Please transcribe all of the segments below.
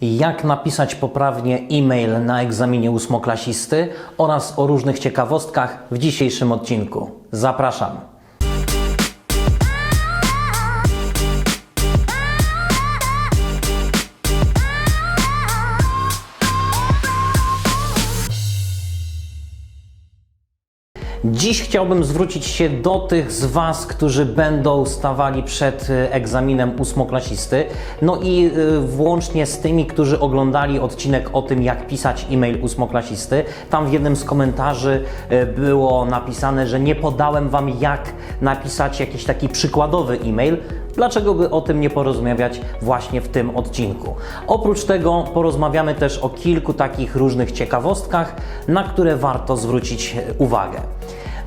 jak napisać poprawnie e-mail na egzaminie ósmoklasisty oraz o różnych ciekawostkach w dzisiejszym odcinku. Zapraszam. Dziś chciałbym zwrócić się do tych z Was, którzy będą stawali przed y, egzaminem ósmoklasisty, no i y, włącznie z tymi, którzy oglądali odcinek o tym, jak pisać e-mail ósmoklasisty. Tam w jednym z komentarzy y, było napisane, że nie podałem Wam, jak napisać jakiś taki przykładowy e-mail. Dlaczego by o tym nie porozmawiać właśnie w tym odcinku? Oprócz tego porozmawiamy też o kilku takich różnych ciekawostkach, na które warto zwrócić uwagę.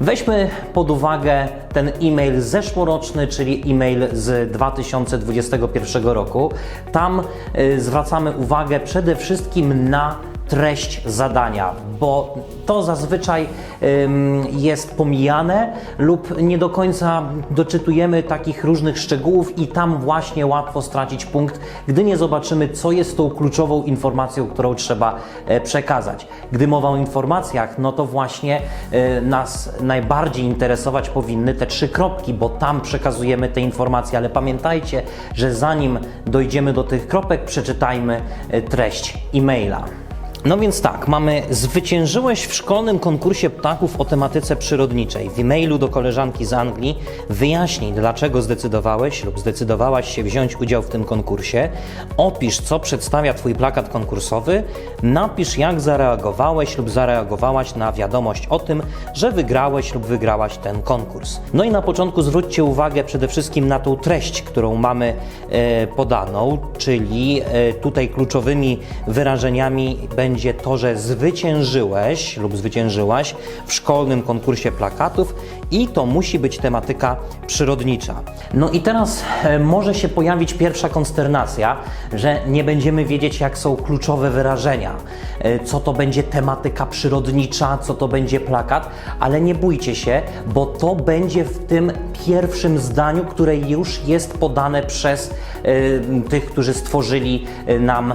Weźmy pod uwagę ten e-mail zeszłoroczny, czyli e-mail z 2021 roku. Tam y, zwracamy uwagę przede wszystkim na treść zadania, bo to zazwyczaj jest pomijane lub nie do końca doczytujemy takich różnych szczegółów i tam właśnie łatwo stracić punkt, gdy nie zobaczymy, co jest tą kluczową informacją, którą trzeba e, przekazać. Gdy mowa o informacjach, no to właśnie e, nas najbardziej interesować powinny te trzy kropki, bo tam przekazujemy te informacje, ale pamiętajcie, że zanim dojdziemy do tych kropek, przeczytajmy e, treść e-maila. No więc tak, mamy zwyciężyłeś w szkolnym konkursie ptaków o tematyce przyrodniczej. W e-mailu do koleżanki z Anglii wyjaśnij, dlaczego zdecydowałeś lub zdecydowałaś się wziąć udział w tym konkursie. Opisz, co przedstawia Twój plakat konkursowy. Napisz, jak zareagowałeś lub zareagowałaś na wiadomość o tym, że wygrałeś lub wygrałaś ten konkurs. No i na początku zwróćcie uwagę przede wszystkim na tą treść, którą mamy e, podaną, czyli e, tutaj kluczowymi wyrażeniami będzie to, że zwyciężyłeś lub zwyciężyłaś w szkolnym konkursie plakatów i to musi być tematyka przyrodnicza. No i teraz e, może się pojawić pierwsza konsternacja, że nie będziemy wiedzieć, jak są kluczowe wyrażenia, e, co to będzie tematyka przyrodnicza, co to będzie plakat, ale nie bójcie się, bo to będzie w tym pierwszym zdaniu, które już jest podane przez e, tych, którzy stworzyli nam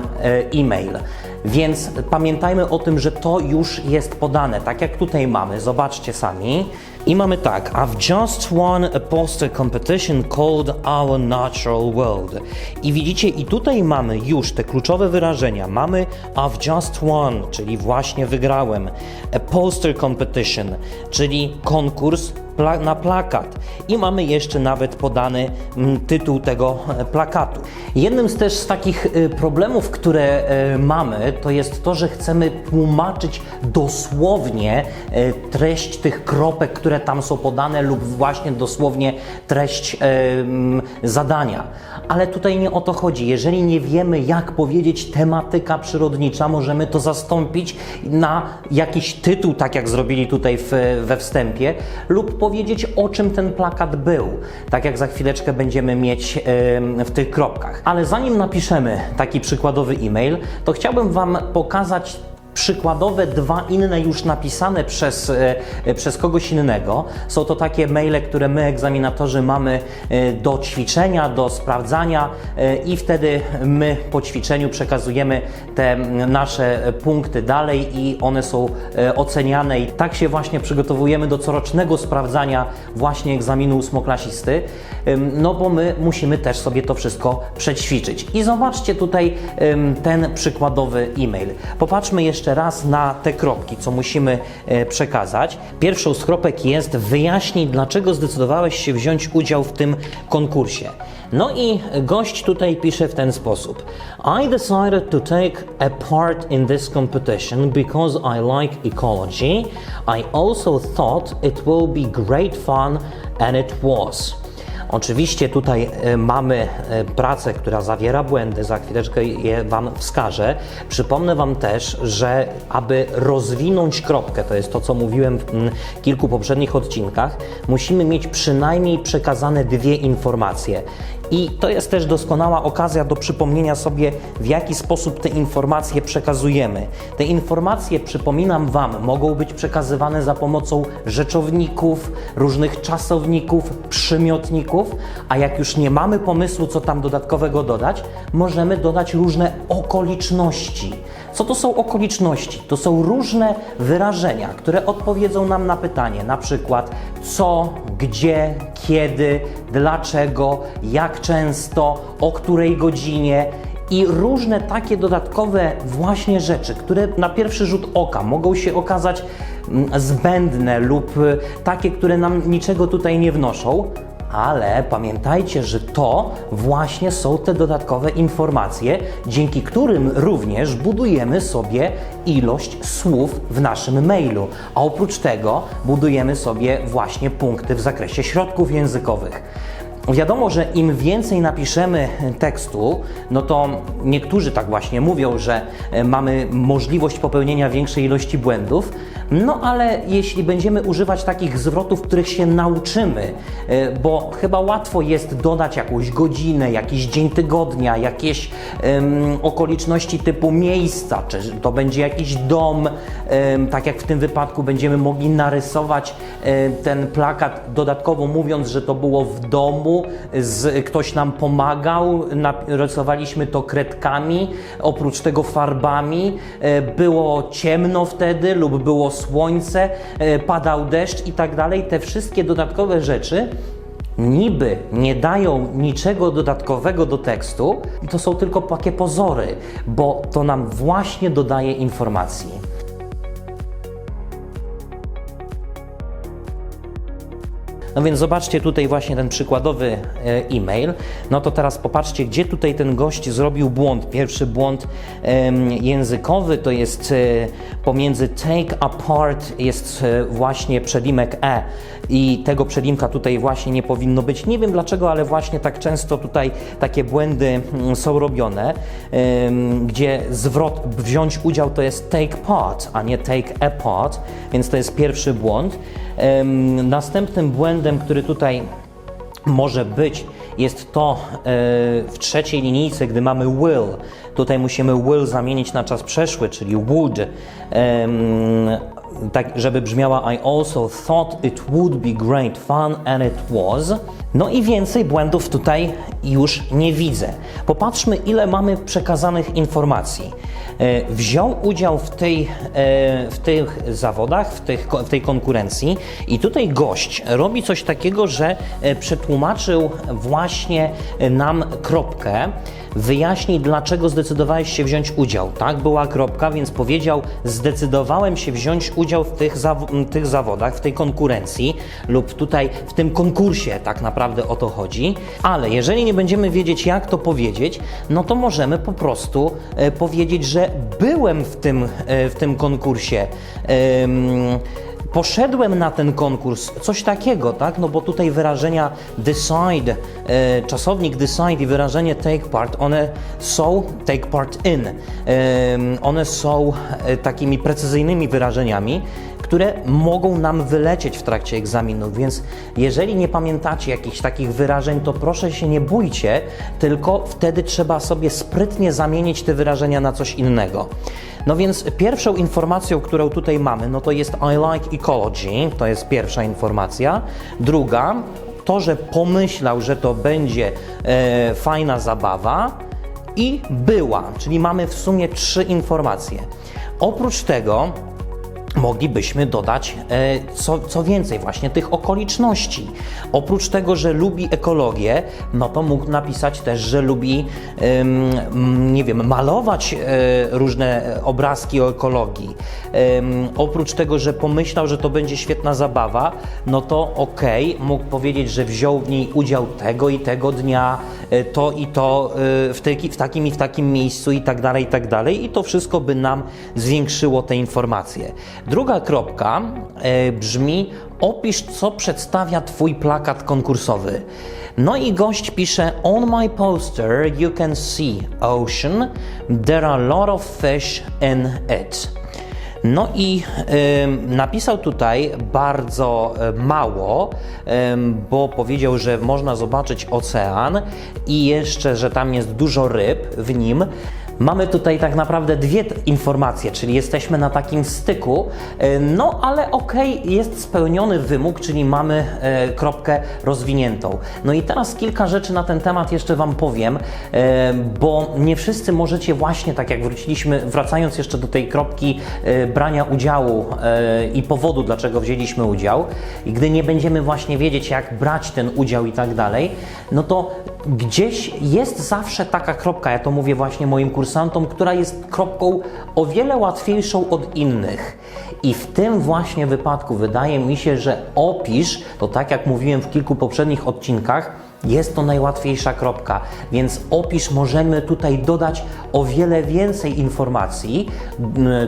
e-mail. Więc pamiętajmy o tym, że to już jest podane, tak jak tutaj mamy. Zobaczcie sami. I mamy tak, I've just won a poster competition called Our Natural World. I widzicie, i tutaj mamy już te kluczowe wyrażenia. Mamy I've just won, czyli właśnie wygrałem. A poster competition, czyli konkurs na plakat. I mamy jeszcze nawet podany mm, tytuł tego e, plakatu. Jednym z też z takich e, problemów, które e, mamy, to jest to, że chcemy tłumaczyć dosłownie treść tych kropek, które tam są podane, lub właśnie dosłownie treść mm, zadania. Ale tutaj nie o to chodzi. Jeżeli nie wiemy, jak powiedzieć tematyka przyrodnicza, możemy to zastąpić na jakiś tytuł, tak jak zrobili tutaj w, we wstępie, lub powiedzieć, o czym ten plakat był, tak jak za chwileczkę będziemy mieć w tych kropkach. Ale zanim napiszemy taki przykładowy e-mail, to chciałbym Wam pokazać przykładowe dwa inne już napisane przez, e, przez kogoś innego. Są to takie maile, które my egzaminatorzy mamy e, do ćwiczenia, do sprawdzania e, i wtedy my po ćwiczeniu przekazujemy te nasze punkty dalej i one są e, oceniane i tak się właśnie przygotowujemy do corocznego sprawdzania właśnie egzaminu ósmoklasisty, no bo my musimy też sobie to wszystko przećwiczyć. I zobaczcie tutaj ten przykładowy e-mail. Popatrzmy jeszcze raz na te kropki, co musimy e, przekazać. Pierwszą z kropek jest wyjaśnij, dlaczego zdecydowałeś się wziąć udział w tym konkursie. No i gość tutaj pisze w ten sposób. I decided to take a part in this competition because I like ecology. I also thought it will be great fun and it was. Oczywiście tutaj e, mamy e, pracę, która zawiera błędy, za chwileczkę je Wam wskażę. Przypomnę Wam też, że aby rozwinąć kropkę, to jest to, co mówiłem w kilku poprzednich odcinkach, musimy mieć przynajmniej przekazane dwie informacje. I to jest też doskonała okazja do przypomnienia sobie, w jaki sposób te informacje przekazujemy. Te informacje, przypominam Wam, mogą być przekazywane za pomocą rzeczowników, różnych czasowników, przymiotników, a jak już nie mamy pomysłu, co tam dodatkowego dodać, możemy dodać różne okoliczności. Co to są okoliczności? To są różne wyrażenia, które odpowiedzą nam na pytanie, na przykład co, gdzie, kiedy, dlaczego, jak często, o której godzinie i różne takie dodatkowe właśnie rzeczy, które na pierwszy rzut oka mogą się okazać mm, zbędne lub y, takie, które nam niczego tutaj nie wnoszą, ale pamiętajcie, że to właśnie są te dodatkowe informacje, dzięki którym również budujemy sobie ilość słów w naszym mailu. A oprócz tego budujemy sobie właśnie punkty w zakresie środków językowych. Wiadomo, że im więcej napiszemy tekstu, no to niektórzy tak właśnie mówią, że e, mamy możliwość popełnienia większej ilości błędów, no ale jeśli będziemy używać takich zwrotów, których się nauczymy, e, bo chyba łatwo jest dodać jakąś godzinę, jakiś dzień tygodnia, jakieś em, okoliczności typu miejsca, czy to będzie jakiś dom, em, tak jak w tym wypadku będziemy mogli narysować e, ten plakat dodatkowo mówiąc, że to było w domu, z, ktoś nam pomagał, narysowaliśmy to kredkami, oprócz tego farbami, e, było ciemno wtedy lub było słońce, e, padał deszcz i tak dalej. Te wszystkie dodatkowe rzeczy niby nie dają niczego dodatkowego do tekstu, to są tylko takie pozory, bo to nam właśnie dodaje informacji. No więc zobaczcie tutaj właśnie ten przykładowy e, e-mail. No to teraz popatrzcie, gdzie tutaj ten gość zrobił błąd. Pierwszy błąd językowy to jest e, pomiędzy take apart jest e, właśnie przedimek e i tego przedimka tutaj właśnie nie powinno być. Nie wiem dlaczego, ale właśnie tak często tutaj takie błędy mm, są robione, gdzie zwrot wziąć udział to jest take part, a nie take a part, więc to jest pierwszy błąd. Następnym błędem, który tutaj może być, jest to e, w trzeciej linijce, gdy mamy will. Tutaj musimy will zamienić na czas przeszły, czyli would. Tak, żeby brzmiała I also thought it would be great fun and it was. No i więcej błędów tutaj już nie widzę. Popatrzmy, ile mamy przekazanych informacji. E, Wziął udział w, tej, e, w tych zawodach, w, tych, w tej konkurencji i tutaj gość robi coś takiego, że e, przetłumaczył właśnie nam kropkę, wyjaśni dlaczego zdecydowałeś się wziąć udział. Tak, była kropka, więc powiedział zdecydowałem się wziąć udział w tych, zaw- tych zawodach, w tej konkurencji lub tutaj w tym konkursie, tak naprawdę o to chodzi. Ale jeżeli nie będziemy wiedzieć jak to powiedzieć, no to możemy po prostu e, powiedzieć, że byłem w tym, e, w tym konkursie. Poszedłem na ten konkurs, coś takiego, tak? No bo tutaj wyrażenia decide, e, czasownik decide i wyrażenie take part, one są take part in. Em, one są e, takimi precyzyjnymi wyrażeniami, które mogą nam wylecieć w trakcie egzaminu, więc jeżeli nie pamiętacie jakichś takich wyrażeń, to proszę się nie bójcie, tylko wtedy trzeba sobie sprytnie zamienić te wyrażenia na coś innego. No więc pierwszą informacją, którą tutaj mamy, no to jest I like ecology, to jest pierwsza informacja. Druga, to, że pomyślał, że to będzie e, fajna zabawa i była, czyli mamy w sumie trzy informacje. Oprócz tego moglibyśmy dodać e, co, co więcej, właśnie tych okoliczności. Oprócz tego, że lubi ekologię, no to mógł napisać też, że lubi, nie wiem, malować e, różne obrazki o ekologii. Oprócz tego, że pomyślał, że to będzie świetna zabawa, no to okej, mógł powiedzieć, że wziął w niej udział tego i tego dnia, e, to i to w, w takim i w takim miejscu i tak dalej, i tak dalej. I to wszystko by nam zwiększyło te informacje. Druga kropka e, brzmi: opisz, co przedstawia Twój plakat konkursowy. No i gość pisze: On my poster you can see ocean. There are a lot of fish in it. No i ym, napisał tutaj bardzo e, mało, ym, bo powiedział, że można zobaczyć ocean i jeszcze, że tam jest dużo ryb w nim. Mamy tutaj tak naprawdę dwie informacje, czyli jesteśmy na takim styku, e, no ale okej, jest spełniony wymóg, czyli mamy e, kropkę rozwiniętą. No i teraz kilka rzeczy na ten temat jeszcze Wam powiem, e, bo nie wszyscy możecie właśnie, tak jak wróciliśmy, wracając jeszcze do tej kropki brania udziału i powodu, dlaczego wzięliśmy udział, i gdy nie będziemy właśnie wiedzieć, jak brać ten udział i tak dalej, no to gdzieś jest zawsze taka kropka, ja to mówię właśnie moim kursantom, która jest kropką o wiele łatwiejszą od innych. I w tym właśnie wypadku wydaje mi się, że opisz, to tak jak mówiłem w kilku poprzednich odcinkach, jest to najłatwiejsza kropka, więc opisz możemy tutaj dodać o wiele więcej informacji,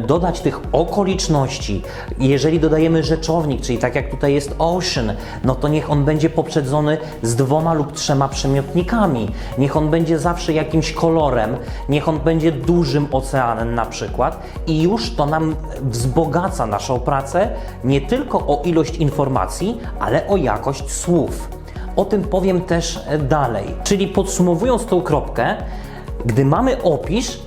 dodać tych okoliczności. Jeżeli dodajemy rzeczownik, czyli tak jak tutaj jest ocean, no to niech on będzie poprzedzony z dwoma lub trzema przymiotnikami. Niech on będzie zawsze jakimś kolorem, niech on będzie dużym oceanem na przykład i już to nam wzbogaca naszą pracę nie tylko o ilość informacji, ale o jakość słów. O tym powiem też dalej. Czyli podsumowując tą kropkę, gdy mamy opisz,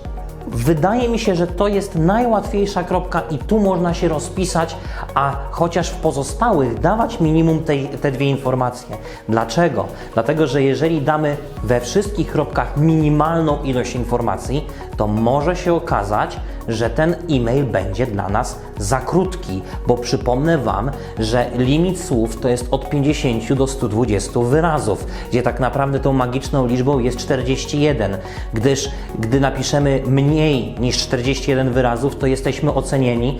wydaje mi się, że to jest najłatwiejsza kropka i tu można się rozpisać, a chociaż w pozostałych dawać minimum tej, te dwie informacje. Dlaczego? Dlatego, że jeżeli damy we wszystkich kropkach minimalną ilość informacji, to może się okazać, że ten e-mail będzie dla nas za krótki, bo przypomnę Wam, że limit słów to jest od 50 do 120 wyrazów, gdzie tak naprawdę tą magiczną liczbą jest 41, gdyż gdy napiszemy mniej niż 41 wyrazów, to jesteśmy ocenieni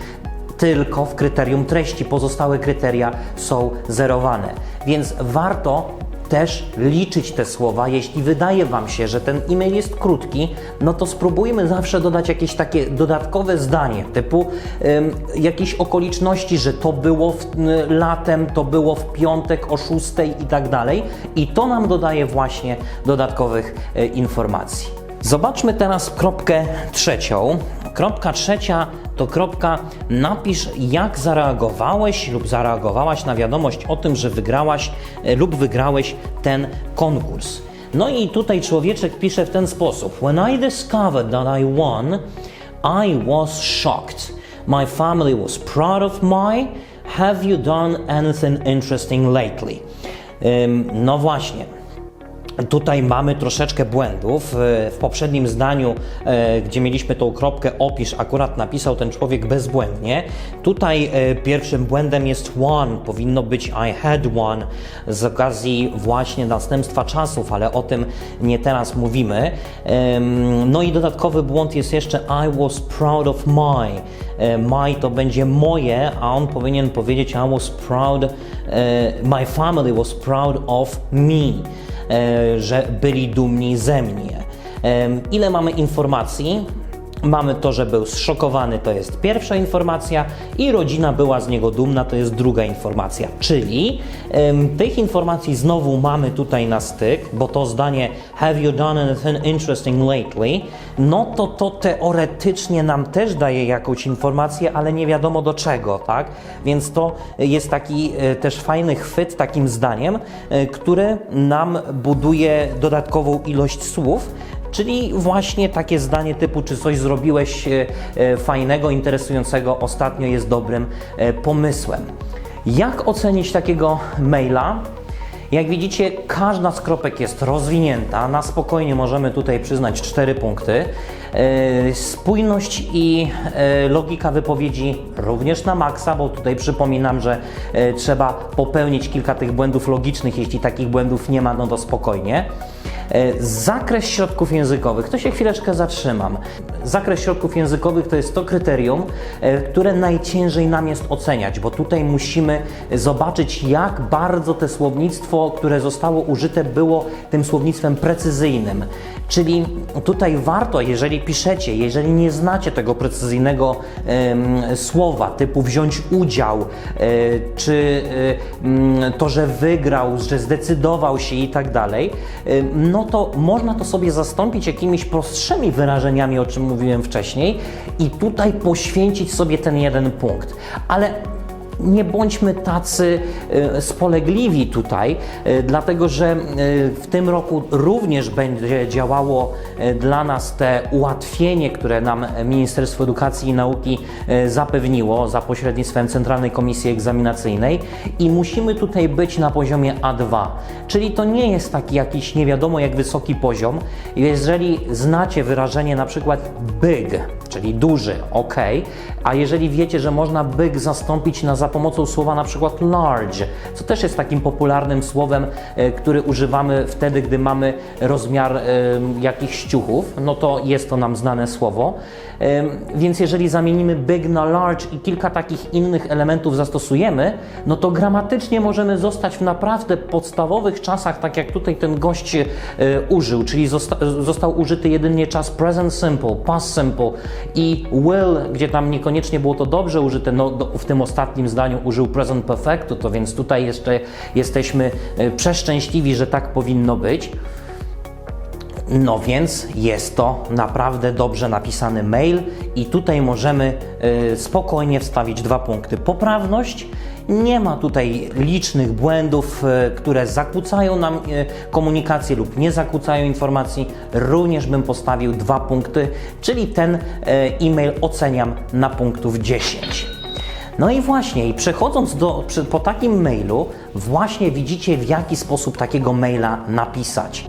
tylko w kryterium treści, pozostałe kryteria są zerowane. Więc warto też liczyć te słowa. Jeśli wydaje Wam się, że ten e-mail jest krótki, no to spróbujmy zawsze dodać jakieś takie dodatkowe zdanie, typu ym, jakieś okoliczności, że to było w, n, latem, to było w piątek o 6 i tak dalej. I to nam dodaje właśnie dodatkowych e, informacji. Zobaczmy teraz kropkę trzecią. Kropka trzecia to kropka napisz jak zareagowałeś lub zareagowałaś na wiadomość o tym, że wygrałaś e, lub wygrałeś ten konkurs. No i tutaj człowieczek pisze w ten sposób: When I discovered that I won, I was shocked. My family was proud of me. Have you done anything interesting lately? Ym, no właśnie. Tutaj mamy troszeczkę błędów. E, W poprzednim zdaniu, e, gdzie mieliśmy tą kropkę opisz, akurat napisał ten człowiek bezbłędnie. Tutaj e, pierwszym błędem jest one, powinno być I had one z okazji właśnie następstwa czasów, ale o tym nie teraz mówimy. No i dodatkowy błąd jest jeszcze I was proud of my. My to będzie moje, a on powinien powiedzieć I was proud, my family was proud of me że byli dumni ze mnie. Em, Ile mamy informacji? Mamy to, że był zszokowany, to jest pierwsza informacja, i rodzina była z niego dumna, to jest druga informacja. Czyli em, tych informacji znowu mamy tutaj na styk, bo to zdanie Have you done anything interesting lately? No to to teoretycznie nam też daje jakąś informację, ale nie wiadomo do czego, tak? Więc to jest taki e, też fajny chwyt takim zdaniem, e, który nam buduje dodatkową ilość słów. Czyli właśnie takie zdanie typu, czy coś zrobiłeś e, e, fajnego, interesującego ostatnio jest dobrym e, pomysłem. Jak ocenić takiego maila? Jak widzicie, każda z kropek jest rozwinięta. Na spokojnie możemy tutaj przyznać 4 punkty. Spójność i logika wypowiedzi również na maksa, bo tutaj przypominam, że trzeba popełnić kilka tych błędów logicznych. Jeśli takich błędów nie ma, no to spokojnie. E, Zakres środków językowych, to się chwileczkę zatrzymam. Zakres środków językowych to jest to kryterium, e, które najciężej nam jest oceniać, bo tutaj musimy zobaczyć, jak bardzo te słownictwo, które zostało użyte, było tym słownictwem precyzyjnym. Czyli tutaj warto, jeżeli piszecie, jeżeli nie znacie tego precyzyjnego słowa, typu wziąć udział, e, czy e, mm, to, że wygrał, że zdecydował się i tak dalej, no no to można to sobie zastąpić jakimiś prostszymi wyrażeniami, o czym mówiłem wcześniej, i tutaj poświęcić sobie ten jeden punkt. Ale nie bądźmy tacy e, spolegliwi tutaj, e, dlatego że e, w tym roku również będzie działało dla nas te ułatwienie, które nam Ministerstwo Edukacji i Nauki zapewniło za pośrednictwem Centralnej Komisji Egzaminacyjnej i musimy tutaj być na poziomie A2. Czyli to nie jest taki jakiś nie wiadomo jak wysoki poziom. Jeżeli znacie wyrażenie na przykład big, czyli duży, ok, a jeżeli wiecie, że można big zastąpić na, za pomocą słowa na przykład large, co też jest takim popularnym słowem, e, który używamy wtedy, gdy mamy rozmiar e, jakichś ciuchów, no to jest to nam znane słowo. E, Więc jeżeli zamienimy big na large i kilka takich innych elementów zastosujemy, no to gramatycznie możemy zostać w naprawdę podstawowych czasach, tak jak tutaj ten gość użył, czyli zosta został użyty jedynie czas present simple, past simple i will, gdzie tam niekoniecznie było to dobrze użyte, no w tym ostatnim zdaniu użył present perfectu, to więc tutaj jeszcze jesteśmy e, przeszczęśliwi, że tak powinno być. No więc jest to naprawdę dobrze napisany mail i tutaj możemy y, spokojnie wstawić dwa punkty. Poprawność. Nie ma tutaj licznych błędów, y, które zakłócają nam komunikację lub nie zakłócają informacji. Również bym postawił dwa punkty, czyli ten e-mail oceniam na punktów 10. No i właśnie, i przechodząc do, przy, po takim mailu, właśnie widzicie w jaki sposób takiego maila napisać.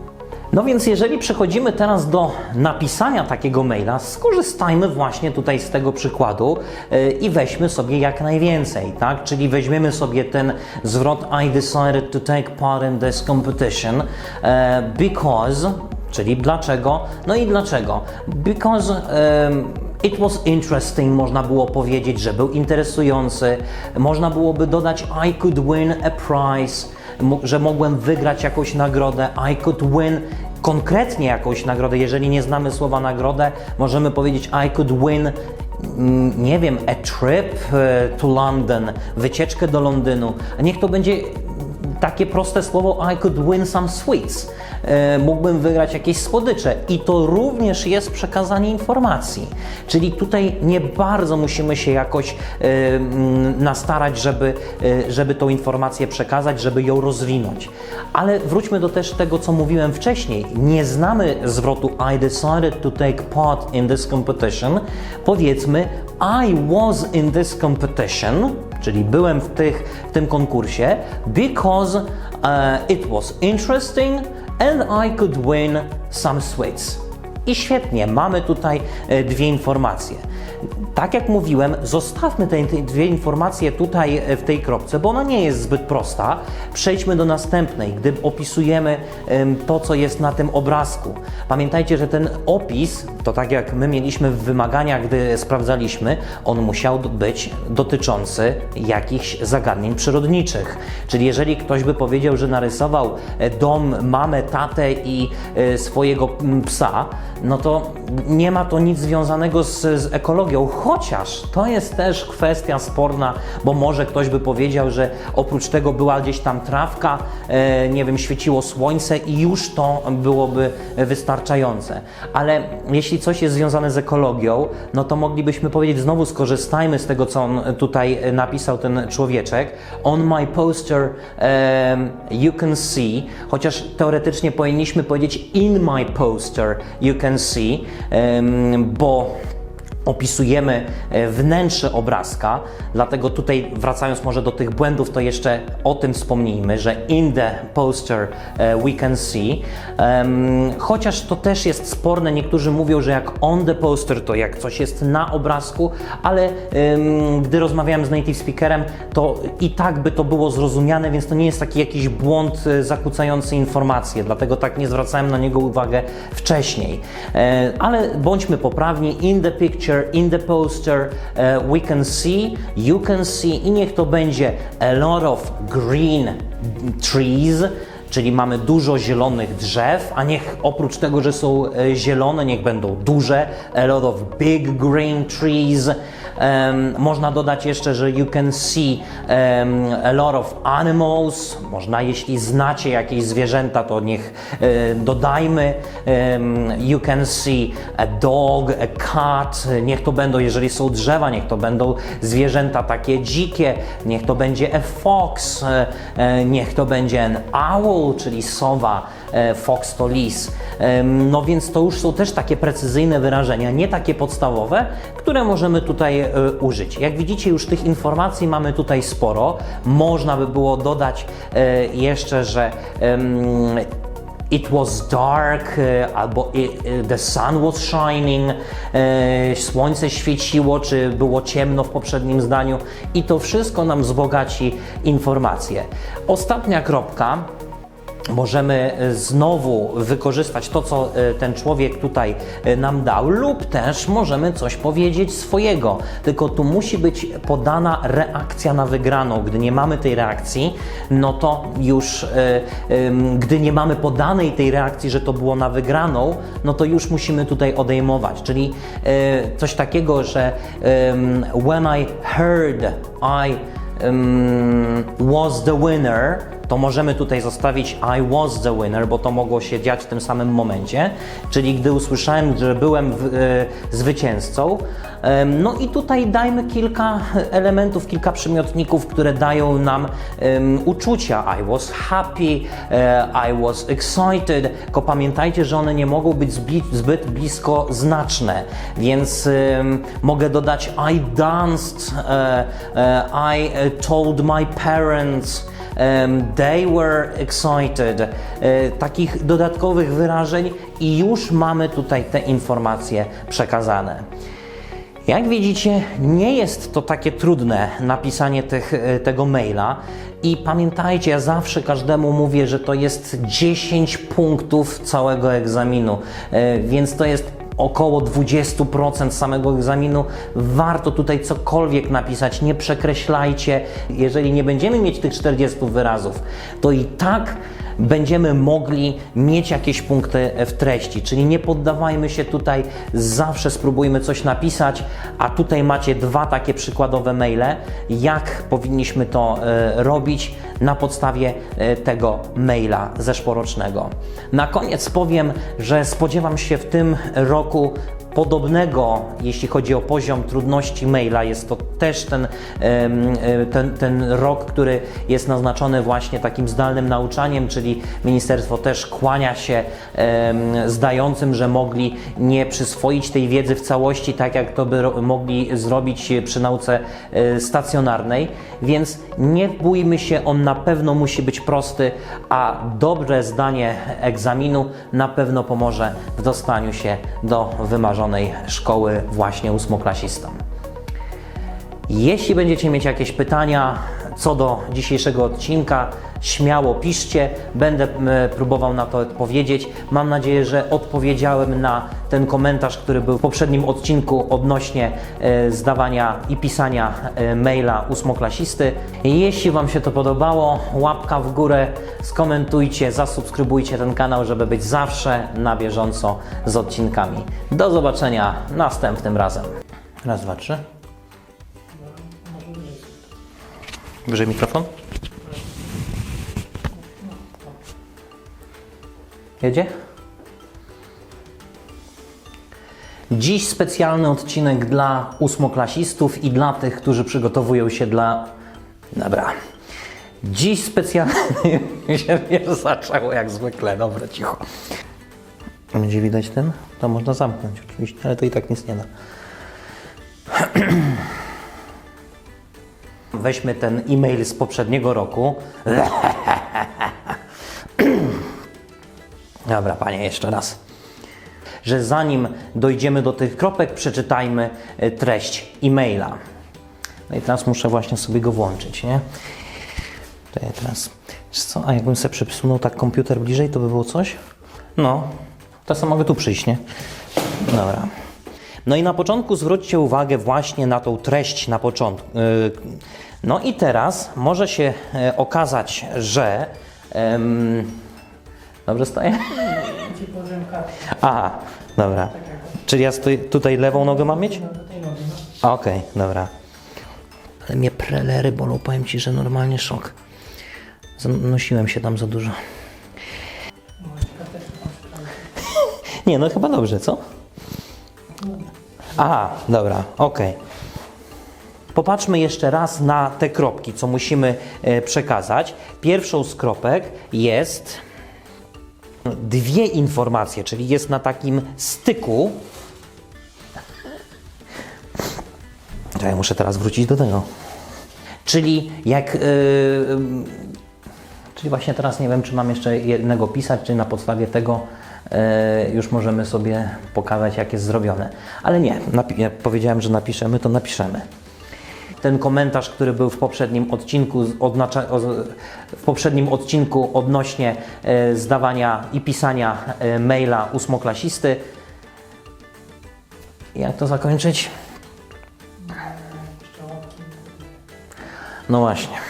No więc jeżeli przechodzimy teraz do napisania takiego maila, skorzystajmy właśnie tutaj z tego przykładu yy, i weźmy sobie jak najwięcej, tak? Czyli weźmiemy sobie ten zwrot I decided to take part in this competition yy, because, czyli dlaczego? No i dlaczego? Because It was interesting, można było powiedzieć, że był interesujący. Można byłoby dodać I could win a prize, że mogłem wygrać jakąś nagrodę. I could win konkretnie jakąś nagrodę. Jeżeli nie znamy słowa nagrodę, możemy powiedzieć I could win mm, nie wiem, a trip e, to London, wycieczkę do Londynu. Niech to będzie takie proste słowo I could win some sweets. E, mógłbym wygrać jakieś słodycze i to również jest przekazanie informacji. Czyli tutaj nie bardzo musimy się jakoś e, mm, nastarać, żeby, e, żeby tą informację przekazać, żeby ją rozwinąć. Ale wróćmy do też tego, co mówiłem wcześniej. Nie znamy zwrotu I decided to take part in this competition. Powiedzmy I was in this competition czyli byłem w, tych, w tym konkursie, because uh, it was interesting and I could win some sweets. I świetnie, mamy tutaj e, dwie informacje. Tak jak mówiłem, zostawmy te, dwie informacje tutaj e, w tej kropce, bo ona nie jest zbyt prosta. Przejdźmy do następnej, gdy opisujemy em, to, co jest na tym obrazku. Pamiętajcie, że ten opis, to tak jak my mieliśmy w wymaganiach, gdy sprawdzaliśmy, on musiał być dotyczący jakichś zagadnień przyrodniczych. Czyli jeżeli ktoś by powiedział, że narysował e, dom, mamę, tatę i e, swojego psa, no to nie ma to nic związanego z, z ekologią, chociaż to jest też kwestia sporna, bo może ktoś by powiedział, że oprócz tego była gdzieś tam trawka, e, nie wiem, świeciło słońce i już to byłoby wystarczające. Ale jeśli coś jest związane z ekologią, no to moglibyśmy powiedzieć, znowu skorzystajmy z tego, co on tutaj napisał, ten człowieczek. On my poster you can see, chociaż teoretycznie powinniśmy powiedzieć in my poster you can see, bo opisujemy e, wnętrze obrazka, dlatego tutaj wracając może do tych błędów, to jeszcze o tym wspomnijmy, że in the poster e, we can see, Em, chociaż to też jest sporne, niektórzy mówią, że jak on the poster to jak coś jest na obrazku, ale em, gdy rozmawiałem z native speakerem, to i tak by to było zrozumiane, więc to nie jest taki jakiś błąd e, zakłócający informacje, dlatego tak nie zwracałem na niego uwagę wcześniej. E, ale bądźmy poprawni, in the picture, in the poster, e, we can see, you can see i niech to będzie a lot of green trees, czyli mamy dużo zielonych drzew, a niech oprócz tego, że są e, zielone, niech będą duże, a lot of big green trees. Em, można dodać jeszcze, że you can see em, a lot of animals. Można, jeśli znacie jakieś zwierzęta, to niech e, dodajmy. Em, you can see a dog, a cat. Niech to będą, jeżeli są drzewa, niech to będą zwierzęta takie dzikie. Niech to będzie a fox. E, niech to będzie an owl, czyli sowa. E, fox to lis. No więc to już są też takie precyzyjne wyrażenia, nie takie podstawowe, które możemy tutaj e, użyć. Jak widzicie, już tych informacji mamy tutaj sporo. Można by było dodać e, jeszcze, że It was dark, albo the sun was shining, słońce świeciło, czy było ciemno w poprzednim zdaniu, i to wszystko nam wzbogaci informacje. Ostatnia kropka możemy e, znowu wykorzystać to, co e, ten człowiek tutaj e, nam dał, lub też możemy coś powiedzieć swojego. Tylko tu musi być podana reakcja na wygraną. Gdy nie mamy tej reakcji, no to już, gdy nie mamy podanej tej reakcji, że to było na wygraną, no to już musimy tutaj odejmować. Czyli coś takiego, że when I heard I was the winner, to możemy tutaj zostawić I was the winner, bo to mogło się dziać w tym samym momencie, czyli gdy usłyszałem, że byłem w, e, zwycięzcą. No i tutaj dajmy kilka elementów, kilka przymiotników, które dają nam uczucia. I was happy, e, I was excited, tylko pamiętajcie, że one nie mogą być zbi- zbyt blisko znaczne, więc mogę dodać I danced, e, I told my parents, they were excited. E, takich dodatkowych wyrażeń i już mamy tutaj te informacje przekazane. Jak widzicie, nie jest to takie trudne napisanie tych, e, tego maila. I pamiętajcie, ja zawsze każdemu mówię, że to jest 10 punktów całego egzaminu, E, więc to jest około 20% samego egzaminu. Warto tutaj cokolwiek napisać, nie przekreślajcie. Jeżeli nie będziemy mieć tych 40 wyrazów, to i tak będziemy mogli mieć jakieś punkty w treści, czyli nie poddawajmy się tutaj, zawsze spróbujmy coś napisać, a tutaj macie dwa takie przykładowe maile, jak powinniśmy to e, robić na podstawie e, tego maila zeszłorocznego. Na koniec powiem, że spodziewam się w tym roku colocou podobnego, jeśli chodzi o poziom trudności maila. Jest to też ten, e, ten, ten rok, który jest naznaczony właśnie takim zdalnym nauczaniem, czyli ministerstwo też kłania się zdającym, że mogli nie przyswoić tej wiedzy w całości, tak jak to by mogli zrobić przy nauce e, stacjonarnej. Więc nie bójmy się, on na pewno musi być prosty, a dobre zdanie egzaminu na pewno pomoże w dostaniu się do wymarzonej szkoły właśnie ósmoklasistom. Jeśli będziecie mieć jakieś pytania co do dzisiejszego odcinka, śmiało piszcie, będę próbował na to odpowiedzieć. Mam nadzieję, że odpowiedziałem na ten komentarz, który był w poprzednim odcinku odnośnie e, zdawania i pisania e, maila ósmoklasisty. Jeśli Wam się to podobało, łapka w górę, skomentujcie, zasubskrybujcie ten kanał, żeby być zawsze na bieżąco z odcinkami. Do zobaczenia następnym razem. Raz, dwa, trzy. Wyżej mikrofon. Jedzie? Dziś specjalny odcinek dla ósmoklasistów i dla tych, którzy przygotowują się dla... Dobra. Dziś specjalny... się zaczęło jak zwykle. Dobra, cicho. Będzie widać ten? To można zamknąć oczywiście, ale to i tak nic nie da. Weźmy ten e-mail z poprzedniego roku. Dobra, panie, jeszcze raz. Że zanim dojdziemy do tych kropek, przeczytajmy e, treść e-maila. No i teraz muszę właśnie sobie go włączyć, nie? To ja teraz. Co? A jakbym sobie przesunął tak komputer bliżej, to by było coś? No, to sam mogę tu przyjść, nie? Dobra. No i na początku zwróćcie uwagę właśnie na tą treść na początku. Yy, No i teraz może się e, okazać, że Em, dobrze kartę. Aha, dobra. Czyli ja stoi, tutaj lewą nogę mam mieć? No do tej nogi, no. Okej, dobra. Ale mnie prelery bolą, powiem Ci, że normalnie szok. Zanosiłem się tam za dużo. No. Nie, no chyba dobrze, co? Aha, dobra, okej. Popatrzmy jeszcze raz na te kropki, co musimy e, przekazać. Pierwszą z kropek jest dwie informacje, czyli jest na takim styku. Czekaj, muszę teraz wrócić do tego. Czyli jak. Yy, czyli właśnie teraz nie wiem, czy mam jeszcze jednego pisać, czy na podstawie tego yy, już możemy sobie pokazać, jak jest zrobione. Ale nie, ja powiedziałem, że napiszemy, to napiszemy. Ten komentarz, który był w poprzednim odcinku, odnacza, w poprzednim odcinku odnośnie e, zdawania i pisania e, maila ósmoklasisty. Jak to zakończyć? No właśnie.